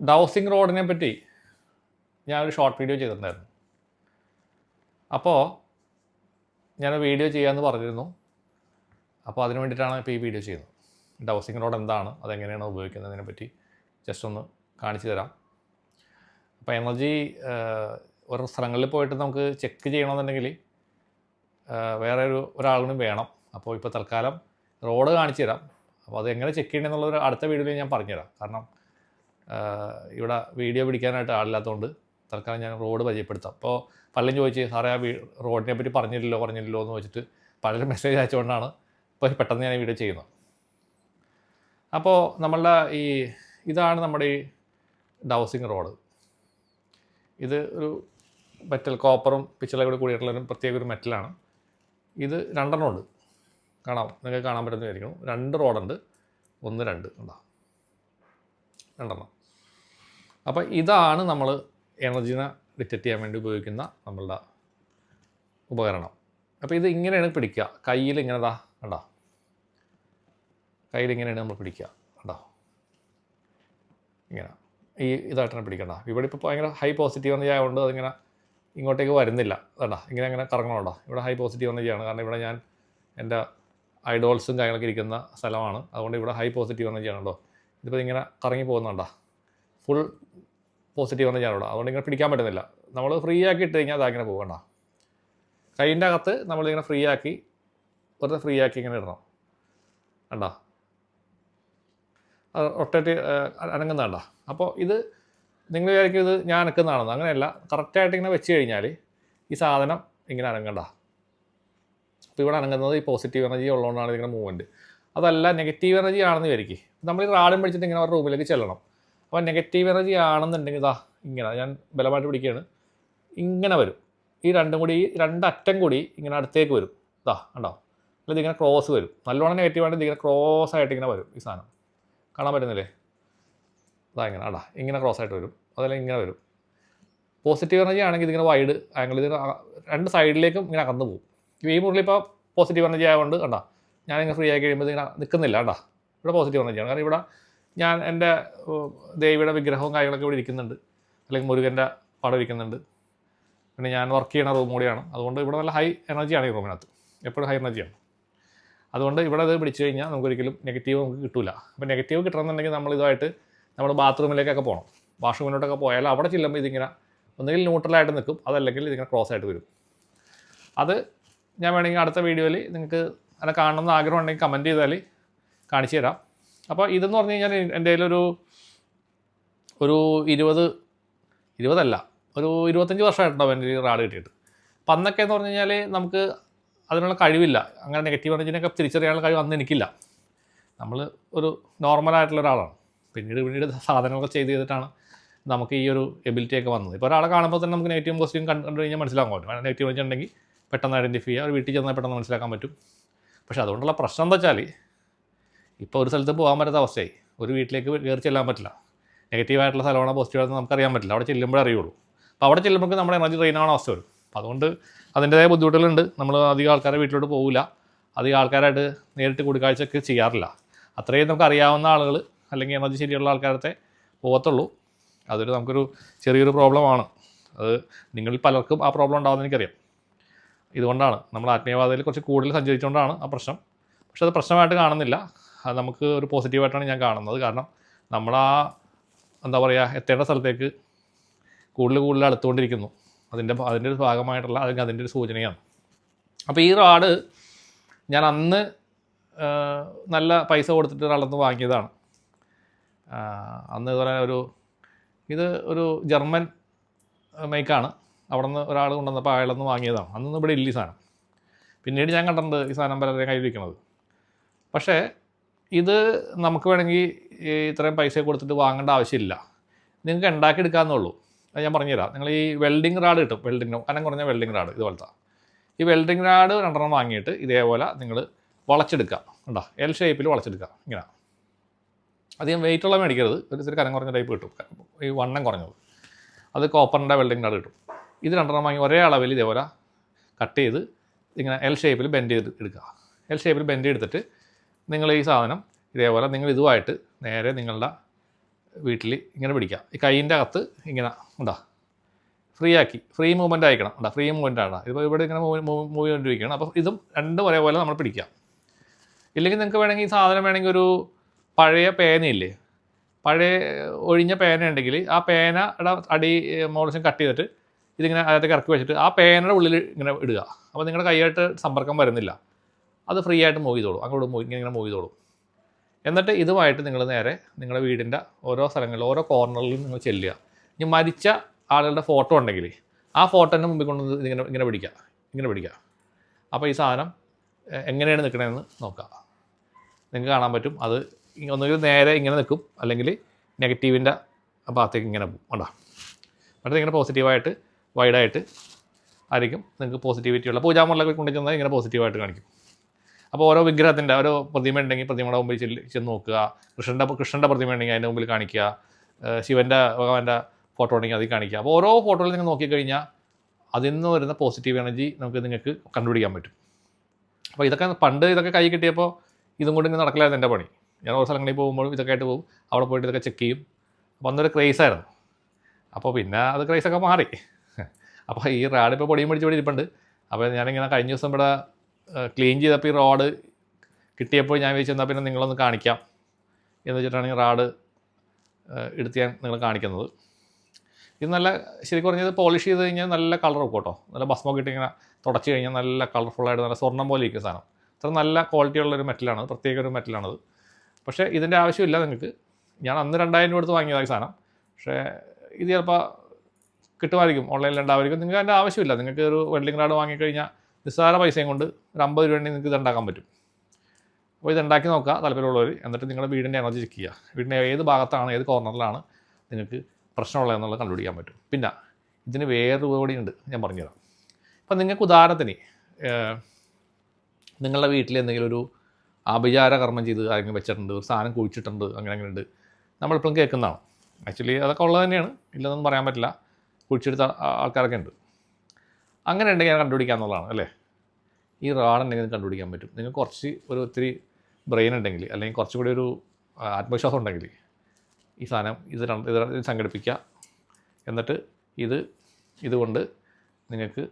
Dowsing റോഡിനെ പറ്റി ഞാനൊരു short video ചെയ്തിട്ടുണ്ടായിരുന്നു. അപ്പോൾ ഞാൻ വീഡിയോ ചെയ്യാമെന്ന് പറഞ്ഞിരുന്നു. അപ്പോൾ അതിന് വേണ്ടിയിട്ടാണ് ഇപ്പോൾ ഈ വീഡിയോ ചെയ്യുന്നത്. ഡൗസിങ് റോഡ് എന്താണ് അതെങ്ങനെയാണ് ഉപയോഗിക്കുന്നതിനെ പറ്റി ജസ്റ്റ് ഒന്ന് കാണിച്ചു തരാം. അപ്പോൾ എനർജി ഓരോ സ്ഥലങ്ങളിൽ പോയിട്ട് നമുക്ക് ചെക്ക് ചെയ്യണമെന്നുണ്ടെങ്കിൽ വേറെ ഒരു ഒരാളിനും വേണം. അപ്പോൾ ഇപ്പോൾ തൽക്കാലം റോഡ് കാണിച്ചു തരാം. അപ്പോൾ അത് എങ്ങനെ ചെക്ക് ചെയ്യണമെന്നുള്ളൊരു അടുത്ത വീഡിയോയിൽ ഞാൻ പറഞ്ഞുതരാം. കാരണം ഇവിടെ വീഡിയോ പിടിക്കാനായിട്ട് ആളില്ലാത്തതുകൊണ്ട് തൽക്കാലം ഞാൻ റോഡ് പരിചയപ്പെടുത്താം. അപ്പോൾ പലരും ചോദിച്ച് സാറേ ആ റോഡിനെ പറ്റി പറഞ്ഞില്ലല്ലോ പറഞ്ഞില്ലല്ലോ എന്ന് വെച്ചിട്ട് പലരും മെസ്സേജ് അയച്ചുകൊണ്ടാണ് ഇപ്പോൾ പെട്ടെന്ന് ഞാൻ വീഡിയോ ചെയ്യുന്നത്. അപ്പോൾ നമ്മളുടെ ഈ ഇതാണ് നമ്മുടെ ഈ ഡൗസിങ് റോഡ് ഇത് ഒരു മെറ്റൽ കോപ്പറും പിച്ചളയും കൂടി കൂടിയിട്ടുള്ള ഒരു പ്രത്യേക ഒരു മെറ്റലാണ് ഇത് രണ്ടെണ്ണം ഉണ്ട്. കാണാം. നിങ്ങൾക്ക് കാണാൻ പറ്റുന്നതായിരിക്കും. രണ്ട് റോഡുണ്ട്. ഒന്ന് രണ്ട്. ഉണ്ടാ രണ്ടെണ്ണം. അപ്പോൾ ഇതാണ് നമ്മൾ എനർജിനെ ഡിറ്റക്ട് ചെയ്യാൻ വേണ്ടി ഉപയോഗിക്കുന്ന നമ്മളുടെ ഉപകരണം. അപ്പോൾ ഇത് ഇങ്ങനെയാണ് പിടിക്കുക. കയ്യിൽ ഇങ്ങനെ ഇതാ കണ്ടോ? കയ്യിൽ ഇങ്ങനെയാണ് നമ്മൾ പിടിക്കുക. കണ്ടോ? ഇങ്ങനെ. ഈ ഇതായിട്ടാണ് പിടിക്കണ്ട. ഇവിടെ ഇപ്പോൾ ഭയങ്കര ഹൈ പോസിറ്റീവ് എനർജി ആയതുകൊണ്ട് അതിങ്ങനെ ഇങ്ങോട്ടേക്ക് വരുന്നില്ല. കണ്ടോ? ഇങ്ങനെ അങ്ങനെ കറങ്ങണോണ്ടോ? ഇവിടെ ഹൈ പോസിറ്റീവ് എനർജിയാണ് കാരണം ഇവിടെ ഞാൻ എന്റെ ഐഡോൾസും കാര്യങ്ങളൊക്കെ ഇരിക്കുന്ന സ്ഥലമാണ്. അതുകൊണ്ട് ഇവിടെ ഹൈ പോസിറ്റീവ് എനർജിയാണ് കേട്ടോ. ഇതിപ്പോൾ ഇങ്ങനെ കറങ്ങി പോകുന്നുണ്ടോ? ഫുൾ പോസിറ്റീവ് എനർജിയാണ് ഇവിടെ അതുകൊണ്ട് ഇങ്ങനെ പിടിക്കാൻ പറ്റുന്നില്ല. നമ്മൾ ഫ്രീ ആക്കി ഇട്ട് കഴിഞ്ഞാൽ അതങ്ങനെ പോകണ്ട. കൈയിന്റെ അകത്ത് നമ്മളിങ്ങനെ ഫ്രീ ആക്കി വെറുതെ ഫ്രീ ആക്കി ഇങ്ങനെ ഇടണം. കണ്ടോ? അത് റൊട്ടേറ്റ് അനങ്ങുന്നതാണ്ട അപ്പോൾ ഇത് നിങ്ങൾ വിചാരിക്കും ഇത് ഞാൻ അനക്കുന്നതാണെന്ന്. അങ്ങനെയല്ല. കറക്റ്റായിട്ട് ഇങ്ങനെ വെച്ച് കഴിഞ്ഞാൽ ഈ സാധനം ഇങ്ങനെ അനങ്ങണ്ട. അപ്പോൾ ഇവിടെ അനങ്ങുന്നത് ഈ പോസിറ്റീവ് എനർജി ഉള്ളതുകൊണ്ടാണ് ഇതിങ്ങനെ മൂവ്മെന്റ് അതല്ല നെഗറ്റീവ് എനർജി ആണെന്ന് വിചാരിക്കും. നമ്മൾ ഈ റാഡും പിടിച്ചിട്ട് ഇങ്ങനെ റൂമിലേക്ക് ചെല്ലണം. അപ്പോൾ നെഗറ്റീവ് എനർജി ആണെന്നുണ്ടെങ്കിൽ ഇതാ ഇങ്ങനെ ഞാൻ ബലമായിട്ട് പിടിക്കുകയാണ്. ഇങ്ങനെ വരും. ഈ രണ്ടും കൂടി രണ്ടറ്റം കൂടി ഇങ്ങനെ അടുത്തേക്ക് വരും. ഇതാ കണ്ടോ? അല്ലെങ്കിൽ ഇതിങ്ങനെ ക്രോസ് വരും. നല്ലോണം നെഗറ്റീവ് ആണെങ്കിൽ ഇതിങ്ങനെ ക്രോസ് ആയിട്ട് ഇങ്ങനെ വരും ഈ സാധനം. കാണാൻ പറ്റുന്നില്ലേ? അതാ ഇങ്ങനെ അടാ ഇങ്ങനെ ക്രോസ് ആയിട്ട് വരും. അതല്ലെങ്കിൽ ഇങ്ങനെ വരും. പോസിറ്റീവ് എനർജി ആണെങ്കിൽ ഇതിങ്ങനെ വൈഡ് ആംഗിൾ ഇതിന് രണ്ട് സൈഡിലേക്കും ഇങ്ങനെ അകന്നു പോകും. ഈ മുറിൽ ഇപ്പോൾ പോസിറ്റീവ് എനർജി ആയതുകൊണ്ട് കണ്ടാ? ഞാനിങ്ങനെ ഫ്രീ ആയി കഴിയുമ്പോൾ ഇതിങ്ങനെ നിൽക്കുന്നില്ല കണ്ടാ? ഇവിടെ പോസിറ്റീവ് എനർജിയാണ് കാരണം ഇവിടെ ഞാൻ എന്റെ ദേവിയുടെ വിഗ്രഹവും കാര്യങ്ങളൊക്കെ ഇവിടെ ഇരിക്കുന്നുണ്ട്. അല്ലെങ്കിൽ മുരുകന്റെ പടം ഇരിക്കുന്നുണ്ട്. പിന്നെ ഞാൻ വർക്ക് ചെയ്യണ റൂം കൂടിയാണ്. അതുകൊണ്ട് ഇവിടെ നല്ല ഹൈ എനർജിയാണ് ഈ റൂമിനകത്ത് എപ്പോഴും ഹൈ എനർജിയാണ് അതുകൊണ്ട് ഇവിടെ അത് പിടിച്ചു കഴിഞ്ഞാൽ നമുക്കൊരിക്കലും നെഗറ്റീവ് നമുക്ക് കിട്ടില്ല അപ്പോൾ നെഗറ്റീവ് കിട്ടണമെന്നുണ്ടെങ്കിൽ നമ്മൾ ഇതുമായിട്ട് നമ്മൾ ബാത്റൂമിലേക്കൊക്കെ പോകണം. വാഷ്റൂമിലോട്ടൊക്കെ പോയാൽ അവിടെ ചെല്ലുമ്പോൾ ഇതിങ്ങനെ ഒന്നുകിൽ ന്യൂട്രലായിട്ട് നിൽക്കും. അതല്ലെങ്കിൽ ഇതിങ്ങനെ ക്രോസ് ആയിട്ട് വരും. അത് ഞാൻ വേണമെങ്കിൽ അടുത്ത വീഡിയോയിൽ നിങ്ങൾക്ക് അത് കാണണമെന്ന് ആഗ്രഹം ഉണ്ടെങ്കിൽ കമന്റ് ചെയ്താൽ കാണിച്ചു തരാം. അപ്പോൾ ഇതെന്ന് പറഞ്ഞു കഴിഞ്ഞാൽ എന്റെ കയ്യിലൊരു ഒരു ഇരുപത് ഇരുപതല്ല ഒരു ഇരുപത്തഞ്ച് വർഷമായിട്ടുണ്ടാവും എന്റെ ഈ റാഡ് കിട്ടിയിട്ട്. അപ്പം അന്നൊക്കെ എന്ന് പറഞ്ഞു കഴിഞ്ഞാൽ നമുക്ക് അതിനുള്ള കഴിവില്ല. അങ്ങനെ നെഗറ്റീവ് എനർജിനൊക്കെ തിരിച്ചറിയാനുള്ള കഴിവ് അന്ന് എനിക്കില്ല. നമ്മൾ ഒരു നോർമലായിട്ടുള്ള ഒരാളാണ്. പിന്നീട് പിന്നീട് സാധനങ്ങളൊക്കെ ചെയ്ത് ചെയ്തിട്ടാണ് നമുക്ക് ഈ ഒരു എബിലിറ്റിയൊക്കെ വന്നത്. ഇപ്പോൾ ഒരാളെ കാണുമ്പോൾ തന്നെ നമുക്ക് നെഗറ്റീവ് പോസിറ്റീവ് കണ്ടു കഴിഞ്ഞാൽ മനസ്സിലാക്കാൻ പറ്റും. നെഗറ്റീവ് എനർജി ഉണ്ടെങ്കിൽ പെട്ടെന്ന് ഐഡന്റിഫൈ ചെയ്യുക വീട്ടിൽ ചെന്നാൽ പെട്ടെന്ന് മനസ്സിലാക്കാൻ പറ്റും. പക്ഷേ അതുകൊണ്ടുള്ള പ്രശ്നം എന്താ വെച്ചാൽ ഇപ്പോൾ ഒരു സ്ഥലത്ത് പോകാൻ പറ്റാത്ത അവസ്ഥയായി. ഒരു വീട്ടിലേക്ക് കയറി ചെല്ലാൻ പറ്റില്ല. നെഗറ്റീവായിട്ടുള്ള സ്ഥലമാണോ പോസിറ്റീവ് ആണെന്ന് നമുക്കറിയാൻ പറ്റില്ല. അവിടെ ചെല്ലുമ്പോഴേ അറിയുള്ളൂ. അപ്പോൾ അവിടെ ചെല്ലുമ്പോൾ നമ്മുടെ എനർജി ഡ്രെയിൻ ആവണ അവസ്ഥ വരും. അപ്പോൾ അതുകൊണ്ട് അതിന്റെതായ ബുദ്ധിമുട്ടുകളുണ്ട്. നമ്മൾ അധികം ആൾക്കാരെ വീട്ടിലോട്ട് പോകില്ല അധികം ആൾക്കാരായിട്ട് നേരിട്ട് കൂടിക്കാഴ്ചയൊക്കെ ചെയ്യാറില്ല. അത്രയും നമുക്ക് അറിയാവുന്ന ആളുകൾ അല്ലെങ്കിൽ എനർജി ശരിയുള്ള ആൾക്കാരത്തെ പോകത്തുള്ളൂ. അതൊരു നമുക്കൊരു ചെറിയൊരു പ്രോബ്ലമാണ് അത് നിങ്ങളിൽ പലർക്കും ആ പ്രോബ്ലം ഉണ്ടാകുമെന്ന് എനിക്കറിയാം. ഇതുകൊണ്ടാണ് നമ്മൾ ആത്മീയവാദയിൽ കുറച്ച് കൂടുതൽ സഞ്ചരിച്ചുകൊണ്ടാണ് ആ പ്രശ്നം. പക്ഷെ അത് പ്രശ്നമായിട്ട് കാണുന്നില്ല. നമുക്ക് ഒരു പോസിറ്റീവായിട്ടാണ് ഞാൻ കാണുന്നത്. കാരണം നമ്മൾ ആ എന്താ പറയുക എത്തേണ്ട സ്ഥലത്തേക്ക് കൂടുതൽ കൂടുതൽ അടുത്തുകൊണ്ടിരിക്കുന്നു. അതിന്റെ അതിന്റെ ഒരു ഭാഗമായിട്ടുള്ള അല്ലെങ്കിൽ അതിന്റെ ഒരു സൂചനയാണ്. അപ്പോൾ ഈ റാഡ് ഞാൻ അന്ന് നല്ല പൈസ കൊടുത്തിട്ട് ഒരാളത്ത് വാങ്ങിയതാണ്. അന്ന് ഇതുപോലെ ഒരു ഇത് ഒരു ജർമ്മൻ മേക്കാണ് അവിടെ നിന്ന് ഒരാൾ കൊണ്ടുവന്നപ്പോൾ അയാളൊന്ന് വാങ്ങിയതാണ്. അന്നൊന്നും ഇവിടെ ഇല്ല ഈ സാധനം. പിന്നീട് ഞാൻ കണ്ടിട്ടുണ്ട് ഈ സാധനം പലരുടെയും കയ്യിലിരിക്കുന്നത്. പക്ഷേ ഇത് നമുക്ക് വേണമെങ്കിൽ ഇത്രയും പൈസ കൊടുത്തിട്ട് വാങ്ങേണ്ട ആവശ്യമില്ല. നിങ്ങൾക്ക് ഉണ്ടാക്കിയെടുക്കാമെന്നുള്ളൂ അത് ഞാൻ പറഞ്ഞുതരാം. നിങ്ങൾ ഈ വെൽഡിംഗ് റാഡ് കിട്ടും. വെൽഡിംഗ് കനം കുറഞ്ഞ വെൽഡിംഗ് റാഡ് ഇതുപോലത്തെ. ഈ വെൽഡിംഗ് റാഡ് രണ്ടെണ്ണം വാങ്ങിയിട്ട് ഇതേപോലെ നിങ്ങൾ വളച്ചെടുക്കുക. ഉണ്ടോ എൽ ഷേപ്പിൽ വളച്ചെടുക്കുക. ഇങ്ങനെ. അധികം വെയിറ്റ് ഉള്ള മേടിക്കരുത്. ഒരു ഇത്തിരി കനം കുറഞ്ഞ ടൈപ്പ് കിട്ടും. ഈ വണ്ണം കുറഞ്ഞത്. അത് കോപ്പറിന്റെ വെൽഡിംഗ് റാഡ് കിട്ടും. ഇത് രണ്ടെണ്ണം വാങ്ങി ഒരേ അളവിൽ ഇതേപോലെ കട്ട് ചെയ്ത് ഇങ്ങനെ എൽ ഷേപ്പിൽ ബെൻഡ് ചെയ്ത് എടുക്കുക. എൽ ഷേപ്പിൽ ബെൻഡ് എടുത്തിട്ട് നിങ്ങൾ ഈ സാധനം ഇതേപോലെ നിങ്ങൾ ഇതുമായിട്ട് നേരെ നിങ്ങളുടെ വീട്ടിൽ ഇങ്ങനെ പിടിക്കുക ഈ കൈയിന്റെ അകത്ത് ഇങ്ങനെ ഉണ്ടാ? ഫ്രീ ആക്കി. ഫ്രീ മൂവ്മെന്റ് ആയിക്കണം ഉണ്ടാ? ഫ്രീ മൂവ്മെന്റ് ആണ്. ഇപ്പോൾ ഇവിടെ ഇങ്ങനെ മൂവ് ചെയ്തുകൊണ്ടിരിക്കുകയാണ്. അപ്പോൾ ഇതും രണ്ടും ഒരേപോലെ നമ്മൾ പിടിക്കാം. ഇല്ലെങ്കിൽ നിങ്ങൾക്ക് വേണമെങ്കിൽ ഈ സാധനം വേണമെങ്കിൽ ഒരു പഴയ പേനയില്ലേ പഴയ ഒഴിഞ്ഞ പേന ഉണ്ടെങ്കിൽ ആ പേനയുടെ അടി മോളിച്ചും കട്ട് ചെയ്തിട്ട് ഇതിങ്ങനെ അതിനകത്തേക്ക് ഇറക്കി വെച്ചിട്ട് ആ പേനയുടെ ഉള്ളിൽ ഇങ്ങനെ ഇടുക. അപ്പോൾ നിങ്ങളുടെ കൈയായിട്ട് സമ്പർക്കം വരുന്നില്ല. അത് ഫ്രീ ആയിട്ട് മൂവ് ചെയ്തോളും. അങ്ങോട്ട് മൂവ് ഇങ്ങനെ മൂവ് ചെയ്തോളും. എന്നിട്ട് ഇതുമായിട്ട് നിങ്ങൾ നേരെ നിങ്ങളുടെ വീടിന്റെ ഓരോ സ്ഥലങ്ങളിലും ഓരോ കോർണറിലും നിങ്ങൾ ചെല്ലുക. ഇനി മരിച്ച ആളുകളുടെ ഫോട്ടോ ഉണ്ടെങ്കിൽ ആ ഫോട്ടോന്റെ മുമ്പിൽ കൊണ്ട് ഇങ്ങനെ ഇങ്ങനെ പിടിക്കുക. ഇങ്ങനെ പിടിക്കുക. അപ്പോൾ ഈ സാധനം എങ്ങനെയാണ് നിൽക്കണതെന്ന് നോക്കുക. നിങ്ങൾക്ക് കാണാൻ പറ്റും. അത് ഒന്നുകിൽ നേരെ ഇങ്ങനെ നിൽക്കും. അല്ലെങ്കിൽ നെഗറ്റീവിന്റെ ഭാഗത്തേക്ക് ഇങ്ങനെ പോകും. ഉണ്ടാ എന്നിട്ട് ഇങ്ങനെ പോസിറ്റീവായിട്ട് വൈഡായിട്ട് ആയിരിക്കും. നിങ്ങൾക്ക് പോസിറ്റിവിറ്റിയുള്ള പൂജാമുള്ള കൊണ്ടു ചെന്നാൽ ഇങ്ങനെ പോസിറ്റീവായിട്ട് കാണിക്കും. അപ്പോൾ ഓരോ വിഗ്രഹത്തിന്റെ ഓരോ പ്രതിമ ഉണ്ടെങ്കിൽ പ്രതിമയുടെ മുമ്പിൽ ചെല്ലി ചെന്ന് നോക്കുക. കൃഷ്ണന്റെ കൃഷ്ണന്റെ പ്രതിമ ഉണ്ടെങ്കിൽ അതിന്റെ മുമ്പിൽ കാണിക്കുക. ശിവന്റെ ഭഗവാന്റെ ഫോട്ടോ ഉണ്ടെങ്കിൽ അതിൽ കാണിക്കുക. അപ്പോൾ ഓരോ ഫോട്ടോയിൽ നിങ്ങൾ നോക്കിക്കഴിഞ്ഞാൽ അതിൽ നിന്ന് വരുന്ന പോസിറ്റീവ് എനർജി നമുക്ക് നിങ്ങൾക്ക് കണ്ടുപിടിക്കാൻ പറ്റും. അപ്പോൾ ഇതൊക്കെ പണ്ട് ഇതൊക്കെ കൈ കിട്ടിയപ്പോൾ ഇതും കൊണ്ട് ഇങ്ങനെ നടക്കില്ലായിരുന്നു എന്റെ പണി. ഞാൻ ഓരോ സ്ഥലങ്ങളിൽ പോകുമ്പോഴും ഇതൊക്കെ ആയിട്ട് പോകും. അവിടെ പോയിട്ട് ഇതൊക്കെ ചെക്ക് ചെയ്യും. അപ്പോൾ അന്നൊരു ക്രേസായിരുന്നു അപ്പോൾ പിന്നെ അത് ക്രേസൊക്കെ മാറി. അപ്പോൾ ഈ റാഡ് ഇപ്പോൾ പൊടിയും പിടിച്ച് ഇരിപ്പുണ്ട്. അപ്പോൾ ഞാനിങ്ങനെ കഴിഞ്ഞ ദിവസം ഇവിടെ ക്ലീൻ ചെയ്തപ്പോൾ ഈ റോഡ് കിട്ടിയപ്പോൾ ഞാൻ വിചാരിച്ചു എന്നാൽ പിന്നെ നിങ്ങളൊന്ന് കാണിക്കാം. എന്ന് വെച്ചിട്ടാണ് ഈ റാഡ് എടുത്ത് ഞാൻ നിങ്ങൾ കാണിക്കുന്നത്. ഇത് നല്ല ശരിക്കും പറഞ്ഞത് പോളിഷ് ചെയ്ത് കഴിഞ്ഞാൽ നല്ല കളർ വെക്കും കേട്ടോ. നല്ല ഭസ്മൊക്കെ ഇട്ട് ഇങ്ങനെ തുടച്ച് കഴിഞ്ഞാൽ നല്ല കളർഫുള്ളായിട്ട് നല്ല സ്വർണം പോലെ ഇരിക്കുന്ന സാധനം. അത്ര നല്ല ക്വാളിറ്റി ഉള്ള ഒരു മെറ്റലാണ് പ്രത്യേക ഒരു മെറ്റലാണത് പക്ഷേ ഇതിന്റെ ആവശ്യമില്ല നിങ്ങൾക്ക് ഞാൻ അന്ന് രണ്ടായിരം രൂപ എടുത്ത് വാങ്ങിയതായി സാധനം. പക്ഷേ ഇത് ചിലപ്പോൾ കിട്ടുമായിരിക്കും ഓൺലൈനിൽ ഉണ്ടാവുമായിരിക്കും. നിങ്ങൾക്ക് അതിന്റെ ആവശ്യമില്ല. നിങ്ങൾക്ക് ഒരു വെൽഡിംഗ് റാഡ് വാങ്ങിക്കഴിഞ്ഞാൽ നിസ്സാര പൈസയും കൊണ്ട് ഒരു അമ്പത് രൂപ ഉണ്ടെങ്കിൽ നിങ്ങൾക്ക് ഇതുണ്ടാക്കാൻ പറ്റും. അപ്പോൾ ഇത് ഉണ്ടാക്കി നോക്കുക താല്പര്യമുള്ളവർ എന്നിട്ട് നിങ്ങളുടെ വീടിന്റെ എനർജി ചെക്ക് ചെയ്യുക. വീടിന്റെ ഏത് ഭാഗത്താണ് ഏത് കോർണറിലാണ് നിങ്ങൾക്ക് പ്രശ്നമുള്ളതെന്നുള്ളത് കണ്ടുപിടിക്കാൻ പറ്റും. പിന്നെ ഇതിന് വേറൊരു കൂടിയുണ്ട് ഞാൻ പറഞ്ഞുതരാം. ഇപ്പം നിങ്ങൾക്ക് ഉദാഹരണത്തിന് നിങ്ങളുടെ വീട്ടിൽ എന്തെങ്കിലും ഒരു അഭിചാര കർമ്മം ചെയ്ത് ആരെങ്കിലും വെച്ചിട്ടുണ്ട് ഒരു സാധനം കുഴിച്ചിട്ടുണ്ട് അങ്ങനെ അങ്ങനെ ഉണ്ട്. നമ്മളിപ്പോഴും കേൾക്കുന്നതാണ്. ആക്ച്വലി അതൊക്കെ ഉള്ളത് തന്നെയാണ്. ഇല്ലെന്നൊന്നും പറയാൻ പറ്റില്ല. കുഴിച്ചെടുത്ത ആൾക്കാരൊക്കെ ഉണ്ട്. അങ്ങനെ ഉണ്ടെങ്കിൽ ഞാൻ കണ്ടുപിടിക്കുക എന്നുള്ളതാണ് അല്ലേ? ഈ ഉണ്ടെങ്കിൽ കണ്ടുപിടിക്കാൻ പറ്റും. നിങ്ങൾ കുറച്ച് ഒരു ഒത്തിരി ബ്രെയിൻ ഉണ്ടെങ്കിൽ അല്ലെങ്കിൽ കുറച്ചുകൂടി ഒരു ആത്മവിശ്വാസം ഉണ്ടെങ്കിൽ ഈ സാധനം ഇത് രണ്ട് ഇത് സംഘടിപ്പിക്കുക. എന്നിട്ട് ഇത് ഇതുകൊണ്ട് നിങ്ങൾക്ക്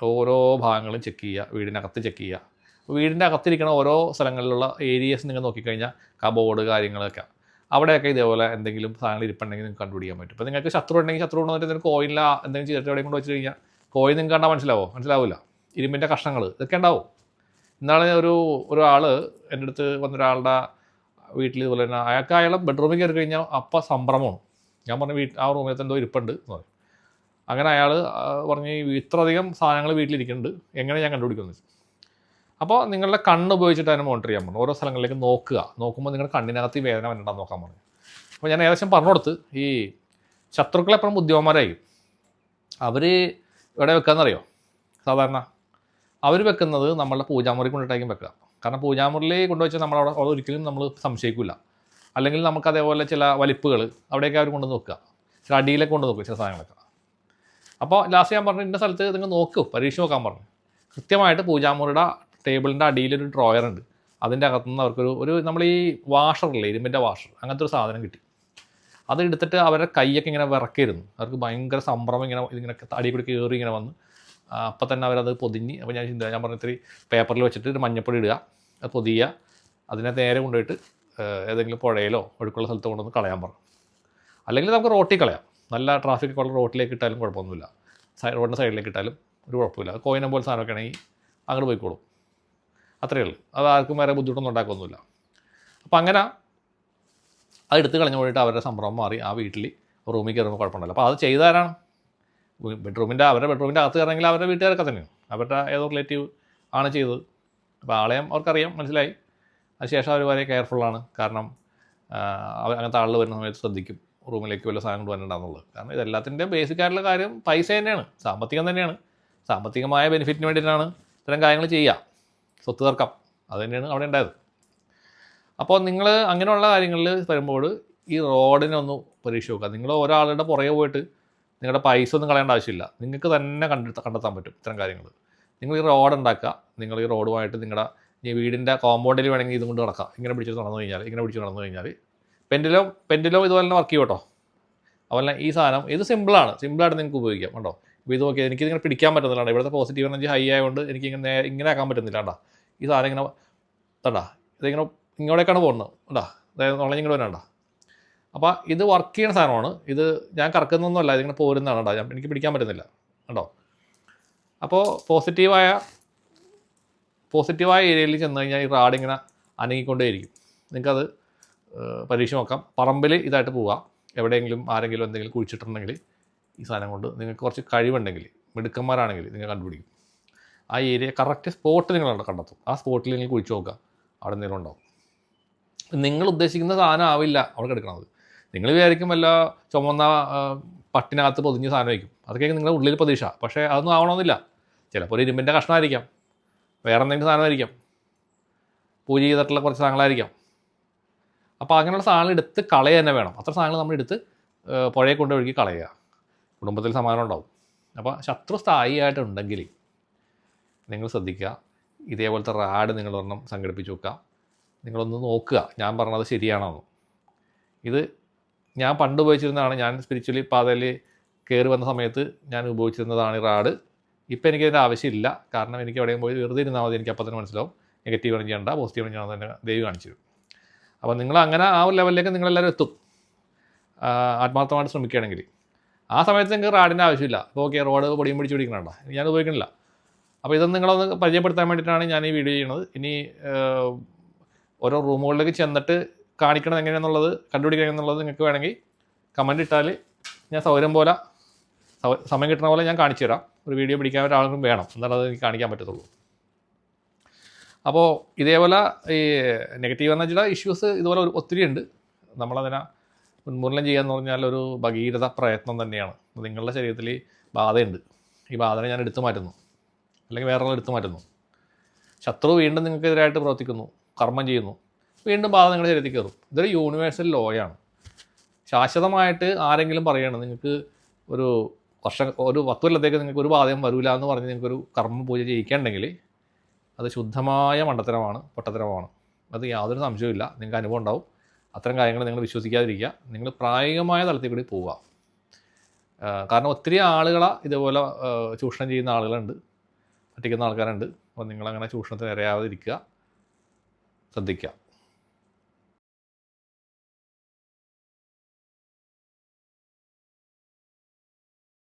ഓരോ ഭാഗങ്ങളും ചെക്ക് ചെയ്യുക വീടിനകത്ത് ചെക്ക് ചെയ്യുക. വീടിന്റെ അകത്തിരിക്കുന്ന ഓരോ സ്ഥലങ്ങളിലുള്ള ഏരിയസ് നിങ്ങൾ നോക്കിക്കഴിഞ്ഞാൽ കബോർഡ് കാര്യങ്ങളൊക്കെ. അവിടെയൊക്കെ ഇതേപോലെ എന്തെങ്കിലും സാധനങ്ങൾ ഇരിപ്പുണ്ടെങ്കിൽ നിങ്ങൾക്ക് കണ്ടുപിടിക്കാൻ പറ്റും. ഇപ്പോൾ നിങ്ങൾക്ക് ശത്രു ഉണ്ടെങ്കിൽ ശത്രു ഉണ്ടെന്ന് നിങ്ങൾക്ക് കോയിനില്ല എന്തെങ്കിലും ചെയ്തിട്ട് എവിടെയും കൊണ്ട് വെച്ച് കഴിഞ്ഞാൽ കോയിൻ നിങ്ങൾക്ക് കണ്ടാൽ മനസ്സിലാവോ? മനസ്സിലാവില്ല ഇരുമ്പിന്റെ കഷ്ണങ്ങൾ ഇതൊക്കെ ഉണ്ടാവും. ഇന്നാളെ ഒരു ഒരാൾ എന്റെ അടുത്ത് വന്നൊരാളുടെ വീട്ടിൽ ഇതുപോലെ തന്നെ അയാൾക്ക് അയാളെ ബെഡ്റൂമിൽ കയറി കഴിഞ്ഞാൽ അപ്പം സംഭ്രമമാണ്. ഞാൻ പറഞ്ഞു വീട്ടിൽ ആ റൂമിൽ എന്തോ ഇരിപ്പുണ്ട് എന്ന് പറഞ്ഞു. അങ്ങനെ അയാൾ പറഞ്ഞ് ഇത്രയധികം സാധനങ്ങൾ വീട്ടിലിരിക്കുന്നുണ്ട്. എങ്ങനെ ഞാൻ കണ്ടുപിടിക്കുന്നു അപ്പോൾ നിങ്ങളുടെ കണ്ണ് ഉപയോഗിച്ചിട്ട് അതിനെ മോണിറ്റർ ചെയ്യാൻ പറഞ്ഞു. ഓരോ സ്ഥലങ്ങളിലേക്ക് നോക്കുക. നോക്കുമ്പോൾ നിങ്ങളുടെ കണ്ണിനകത്ത് വേദന വന്നിട്ടാണ് നോക്കാൻ പറഞ്ഞു. അപ്പോൾ ഞാൻ ഏകദേശം പറഞ്ഞു കൊടുത്ത് ഈ ശത്രുക്കളെപ്പോഴും ബുദ്ധിമാന്മാരായി. അവർ എവിടെ വെക്കാന്നറിയോ? സാധാരണ. അവർ വെക്കുന്നത് നമ്മളുടെ പൂജാമുറി കൊണ്ടിട്ടായിരിക്കും വെക്കുക. കാരണം പൂജാമുറിയിൽ കൊണ്ടുവച്ചാൽ നമ്മളവിടെ അവിടെ ഒരിക്കലും നമ്മൾ സംശയിക്കില്ല അല്ലെങ്കിൽ നമുക്ക് അതേപോലെ ചില വലിപ്പുകൾ അവിടെയൊക്കെ അവർ കൊണ്ടു നോക്കുക ചില അടിയിലൊക്കെ കൊണ്ട് നോക്കുക ചില സാധനങ്ങളൊക്കെ. അപ്പോൾ ലാസ്റ്റ് ഞാൻ പറഞ്ഞു ഇന്ന സ്ഥലത്ത് നിങ്ങൾ നോക്കൂ പരീക്ഷ നോക്കാൻ പറഞ്ഞു. കൃത്യമായിട്ട് പൂജാമുറിയുടെ ടേബിളിന്റെ അടിയിലൊരു ഡ്രോയർ ഉണ്ട്. അതിന്റെ അകത്തുനിന്ന് അവർക്കൊരു ഒരു നമ്മൾ ഈ വാഷറില്ലേ ഇരുമ്പിന്റെ വാഷർ അങ്ങനത്തെ ഒരു സാധനം കിട്ടി. അത് എടുത്തിട്ട് അവരുടെ കൈയൊക്കെ ഇങ്ങനെ വിറക്കിയിരുന്നു. അവർക്ക് ഭയങ്കര സംഭ്രമം ഇങ്ങനെ ഇതിങ്ങനെ തടി കൂടി കയറി ഇങ്ങനെ വന്ന്. അപ്പം തന്നെ അവരത് പൊതിഞ്ഞ് അപ്പോൾ ഞാൻ ചിന്ത ഞാൻ പറഞ്ഞ ഇത്തിരി പേപ്പറിൽ വെച്ചിട്ട് ഒരു മഞ്ഞപ്പൊടി ഇടുക അത് പൊതിയുക അതിനെ നേരെ കൊണ്ടുപോയിട്ട് ഏതെങ്കിലും പുഴയിലോ ഒഴുക്കുള്ള സ്ഥലത്ത് കൊണ്ടുവന്ന് കളയാൻ പറഞ്ഞു. അല്ലെങ്കിൽ നമുക്ക് റോട്ടിൽ കളയാം. നല്ല ട്രാഫിക് ഉള്ള റോട്ടിലേക്ക് ഇട്ടാലും കുഴപ്പമൊന്നുമില്ല. സൈഡ് റോഡിന്റെ സൈഡിലേക്ക് ഇട്ടാലും ഒരു കുഴപ്പമില്ല. കോയിനം പോലെ സാധനമൊക്കെ ആണെങ്കിൽ അങ്ങോട്ട് പോയിക്കോളും. അത്രയേ ഉള്ളൂ. അത് ആർക്കും വേറെ ബുദ്ധിമുട്ടൊന്നും ഉണ്ടാക്കൊന്നുമില്ല അപ്പം അങ്ങനെ അത് എടുത്ത് കളഞ്ഞു പോയിട്ട് അവരുടെ സംഭ്രമം മാറി ആ വീട്ടിൽ റൂമിൽ കയറുമ്പോൾ കുഴപ്പമുണ്ടല്ലോ. അപ്പോൾ അത് ചെയ്താരാണ്? ബെഡ്റൂമിന്റെ അവരുടെ ബെഡ്റൂമിന്റെ അകത്ത് കയറണമെങ്കിൽ അവരുടെ വീട്ടുകാരൊക്കെ തന്നെയാണ്. അവരുടെ ഏതോ റിലേറ്റീവ് ആണ് ചെയ്തത്. അപ്പോൾ ആളെയും അവർക്കറിയാം മനസ്സിലായി. അതിനുശേഷം അവർ വളരെ കെയർഫുള്ളാണ് കാരണം അങ്ങനത്തെ ആളുകൾ വരുന്ന സമയത്ത് ശ്രദ്ധിക്കും റൂമിലേക്ക് വല്ല സാധനം കൊണ്ടുവരണ്ടെന്നുള്ളത്. കാരണം ഇതെല്ലാത്തിന്റെ ബേസിക് ആയിട്ടുള്ള കാര്യം പൈസ തന്നെയാണ്. സാമ്പത്തികം തന്നെയാണ്. സാമ്പത്തികമായ ബെനിഫിറ്റിന് വേണ്ടിയിട്ടാണ് ഇത്തരം കാര്യങ്ങൾ ചെയ്യുക. സ്വത്ത് തർക്കം. അത് തന്നെയാണ് അവിടെ ഉണ്ടായത്. അപ്പോൾ നിങ്ങൾ അങ്ങനെയുള്ള കാര്യങ്ങളിൽ വരുമ്പോൾ ഈ റോഡിനെ ഒന്ന് പരീക്ഷ നോക്കുക. നിങ്ങൾ ഒരാളുടെ പുറകെ പോയിട്ട് നിങ്ങളുടെ പൈസ ഒന്നും കളയേണ്ട ആവശ്യമില്ല. നിങ്ങൾക്ക് തന്നെ കണ്ടെത്താൻ കണ്ടെത്താൻ പറ്റും ഇത്തരം കാര്യങ്ങൾ നിങ്ങൾ ഈ റോഡ് ഉണ്ടാക്കുക. നിങ്ങൾ ഈ റോഡുമായിട്ട് നിങ്ങളുടെ ഈ വീടിന്റെ കോമ്പൗണ്ടിൽ വേണമെങ്കിൽ ഇതും കൊണ്ട് നടക്കാം. ഇങ്ങനെ പിടിച്ചിട്ട് നടന്നു കഴിഞ്ഞാൽ ഇങ്ങനെ പിടിച്ച് നടന്നു കഴിഞ്ഞാൽ പെൻഡിലോ പെൻഡിലോ ഇതുപോലെ തന്നെ വർക്ക് ചെയ്യും കേട്ടോ അതുപോലെ ഈ സാധനം ഇത് സിമ്പിളാണ് സിമ്പിളായിട്ട് നിങ്ങൾക്ക് ഉപയോഗിക്കാം കേട്ടോ ഇപ്പോൾ ഇത് നോക്കിയാൽ എനിക്ക് ഇങ്ങനെ പിടിക്കാൻ പറ്റുന്നില്ല കേട്ടോ. ഇവിടുത്തെ പോസിറ്റീവ് എനർജി ഹൈ ആയതുകൊണ്ട് എനിക്ക് ഇങ്ങനെ ഇങ്ങനെ ആക്കാൻ പറ്റുന്നില്ല കേട്ടോ ഈ സാധനം ഇങ്ങനെ കണ്ടാ? ഇതിങ്ങനെ ഇങ്ങോട്ടേക്കാണ് പോകുന്നത്. കേട്ടോ അതായത് ഓൺലൈൻ ഇങ്ങോട്ട് വരണ്ട അപ്പോൾ ഇത് വർക്ക് ചെയ്യുന്ന സാധനമാണ്. ഇത് ഞാൻ കറക്കുന്നൊന്നുമല്ല. ഇതിങ്ങനെ പോരുന്നതാണ് കേട്ടോ ഞാൻ എനിക്ക് പിടിക്കാൻ പറ്റുന്നില്ല. കേട്ടോ അപ്പോൾ പോസിറ്റീവായ പോസിറ്റീവായ ഏരിയയിൽ ചെന്ന് കഴിഞ്ഞാൽ ഈ റാഡ് ഇങ്ങനെ അനങ്ങിക്കൊണ്ടേയിരിക്കും. നിങ്ങൾക്കത് പരീക്ഷ നോക്കാം. പറമ്പിൽ ഇതായിട്ട് പോവാം. എവിടെയെങ്കിലും ആരെങ്കിലും എന്തെങ്കിലും കുഴിച്ചിട്ടുണ്ടെങ്കിൽ ഈ സാധനം കൊണ്ട് നിങ്ങൾക്ക് കുറച്ച് കഴിവുണ്ടെങ്കിൽ മിടുക്കന്മാരാണെങ്കിൽ നിങ്ങൾ കണ്ടുപിടിക്കും. ആ ഏരിയ കറക്റ്റ് സ്പോട്ട് നിങ്ങൾ കണ്ടെത്തും. ആ സ്പോട്ടിൽ നിങ്ങൾ കുഴിച്ച് നോക്കുക. അവിടെ എന്തെങ്കിലും ഉണ്ടാവും നിങ്ങൾ ഉദ്ദേശിക്കുന്ന സാധനം ആവില്ല അവിടെ കിടക്കണത് നിങ്ങൾ വിചാരിക്കും വല്ല ചുമന്ന പട്ടിനകത്ത് പൊതിഞ്ഞ വയ്ക്കും. അതൊക്കെ നിങ്ങളുടെ ഉള്ളിൽ പ്രതീക്ഷ. പക്ഷേ അതൊന്നും ആവണമെന്നില്ല. ചിലപ്പോൾ ഒരു ഇരുമ്പിന്റെ കഷ്ണമായിരിക്കാം. വേറെ എന്തെങ്കിലും സാധനമായിരിക്കാം. പൂജ ചെയ്തിട്ടുള്ള കുറച്ച് സാധനങ്ങളായിരിക്കാം. അപ്പോൾ അങ്ങനെയുള്ള സാധനങ്ങൾ എടുത്ത് കളയുക തന്നെ വേണം. അത്ര സാധനങ്ങൾ നമ്മൾ എടുത്ത് പുഴയെ കൊണ്ട് ഒഴുകി കളയുക. കുടുംബത്തിൽ സമാധാനം ഉണ്ടാവും. അപ്പോൾ ശത്രു സ്ഥായിയായിട്ടുണ്ടെങ്കിൽ നിങ്ങൾ ശ്രദ്ധിക്കുക. ഇതേപോലത്തെ റാഡ് നിങ്ങൾ ഒരെണ്ണം സംഘടിപ്പിച്ച് വെക്കുക. നിങ്ങളൊന്ന് നോക്കുക. ഞാൻ പറഞ്ഞത് ശരിയാണോന്ന്. ഇത് ഞാൻ പണ്ട് ഉപയോഗിച്ചിരുന്നതാണ്. ഞാൻ സ്പിരിച്വലി പാതയിൽ കയറി വന്ന സമയത്ത് ഞാൻ ഉപയോഗിച്ചിരുന്നതാണ് ഈ റാഡ്. ഇപ്പം എനിക്കതിന്റെ ആവശ്യമില്ല. കാരണം എനിക്ക് എവിടെയും പോയി വെറുതെ ഇരുന്നാൽ മതി. എനിക്ക് അപ്പം തന്നെ മനസ്സിലാവും. നെഗറ്റീവ് എനർജി ചെയ്യണ്ട പോസിറ്റീവ് എനർജി തന്നെ ദൈവം കാണിച്ചു തരും. അപ്പോൾ നിങ്ങൾ അങ്ങനെ ആ ഒരു ലെവലിലേക്ക് നിങ്ങളെല്ലാവരും എത്തും. ആത്മാർത്ഥമായിട്ട് ശ്രമിക്കുകയാണെങ്കിൽ. ആ സമയത്ത് നിങ്ങൾക്ക് റാഡിന്റെ ആവശ്യമില്ല. ഇപ്പോൾ ഓക്കെ റോഡ് പൊടിയും പിടിച്ച് പിടിക്കണണ്ട? ഞാൻ ഉപയോഗിക്കണില്ല. അപ്പോൾ ഇതൊന്നും നിങ്ങളൊന്ന് പരിചയപ്പെടുത്താൻ വേണ്ടിയിട്ടാണ് ഞാൻ ഈ വീഡിയോ ചെയ്യുന്നത്. ഇനി ഓരോ റൂമുകളിലേക്ക് ചെന്നിട്ട് കാണിക്കണം എങ്ങനെയാണെന്നുള്ളത് കണ്ടുപിടിക്കണം എന്നുള്ളത് നിങ്ങൾക്ക് വേണമെങ്കിൽ കമന്റ് ഇട്ടാൽ ഞാൻ സൗകര്യം പോലെ സമയം കിട്ടുന്ന പോലെ ഞാൻ കാണിച്ചു തരാം. ഒരു വീഡിയോ പിടിക്കാൻ ഒരാളും വേണം. എന്നുള്ളത് എനിക്ക് കാണിക്കാൻ പറ്റത്തുള്ളൂ. അപ്പോൾ ഇതേപോലെ ഈ നെഗറ്റീവ് എനർജിയുടെ ഇഷ്യൂസ് ഇതുപോലെ ഒരു ഒത്തിരി ഉണ്ട്. നമ്മളതിനെ ഉന്മൂലനം ചെയ്യാന്ന് പറഞ്ഞാൽ ഒരു ഭഗീരഥ പ്രയത്നം തന്നെയാണ്. നിങ്ങളുടെ ശരീരത്തിൽ ബാധയുണ്ട്. ഈ ബാധനെ ഞാൻ എടുത്തു മാറ്റുന്നു. അല്ലെങ്കിൽ വേറെ എടുത്തു മാറ്റുന്നു. ശത്രു വീണ്ടും നിങ്ങൾക്കെതിരായിട്ട് പ്രവർത്തിക്കുന്നു. കർമ്മം ചെയ്യുന്നു. വീണ്ടും ബാധ നിങ്ങളുടെ ശരീരത്തിൽ കയറും. ഇതൊരു യൂണിവേഴ്സൽ ലോയാണ് ശാശ്വതമായിട്ട് ആരെങ്കിലും പറയണം നിങ്ങൾക്ക് ഒരു വർഷം ഒരു പത്ത് കൊല്ലത്തേക്ക് നിങ്ങൾക്ക് ഒരു ബാധയും വരില്ല എന്ന് പറഞ്ഞ് നിങ്ങൾക്കൊരു കർമ്മ പൂജ ചെയ്യിക്കണ്ടെങ്കിൽ അത് ശുദ്ധമായ മണ്ടത്തരമാണ് പൊട്ടത്തരമാണ്. അത് യാതൊരു സംശയവുമില്ല നിങ്ങൾക്ക് അനുഭവം ഉണ്ടാവും. അത്തരം കാര്യങ്ങൾ നിങ്ങൾ വിശ്വസിക്കാതിരിക്കുക. നിങ്ങൾ പ്രായോഗികമായ തലത്തിൽ കൂടി പോവുക. കാരണം ഒത്തിരി ആളുകളെ ഇതുപോലെ ചൂഷണം ചെയ്യുന്ന ആളുകളുണ്ട്. പറ്റിക്കുന്ന ആൾക്കാരുണ്ട്. അപ്പോൾ നിങ്ങളങ്ങനെ ചൂഷണത്തിന് ഇരയാതിരിക്കുക. ശ്രദ്ധിക്കുക